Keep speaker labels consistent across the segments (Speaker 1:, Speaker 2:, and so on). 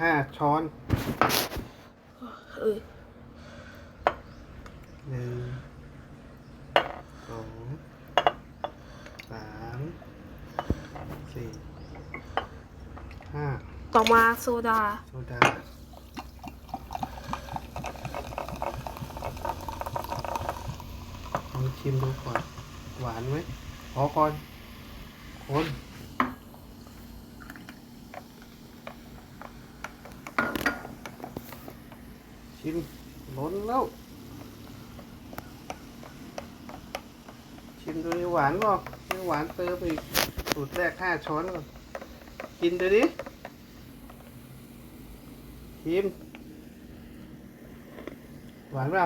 Speaker 1: ห้าช้อน
Speaker 2: เออ
Speaker 1: หนึ่งสองสามสี่ห้า
Speaker 2: ต่อมาโซดา
Speaker 1: โซดาลองชิมดูก่อน หวานไหมพอก่อน คน ชิมล้นแล้ว ชิมดูดิหวานเปล่าไม่หวานเติมอีกสูตรแรกห้าช้อนก่อนกินดูดิชิมหวานเปล่า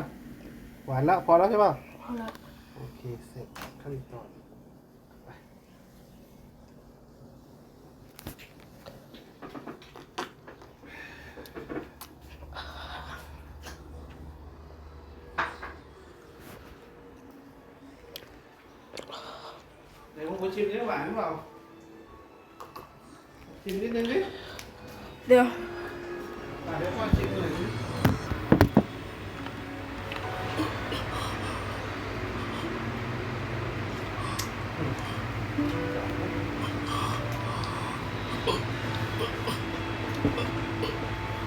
Speaker 1: หวานแล้วพอแล้วใช่ป่ะ
Speaker 2: เอาละ
Speaker 1: โอเคเสร็จขั้นตอน Này con có chim đấy bạn vào?
Speaker 3: Chim đi lên đi Được. Bạn để con chim này đi.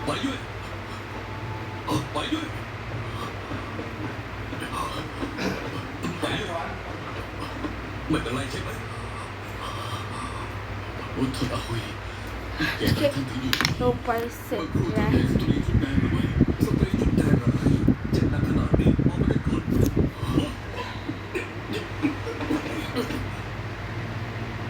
Speaker 3: Bảy Duy Bảy Duy ไม่เป็นไรใช่ไหมโอ้ทนเอาไว้แกทำถึงอยู่
Speaker 2: ลงไปเสร็จ
Speaker 3: เมื่อครู่ที่
Speaker 2: แล้ว
Speaker 3: เห็นตัวนี้ขึ้นมา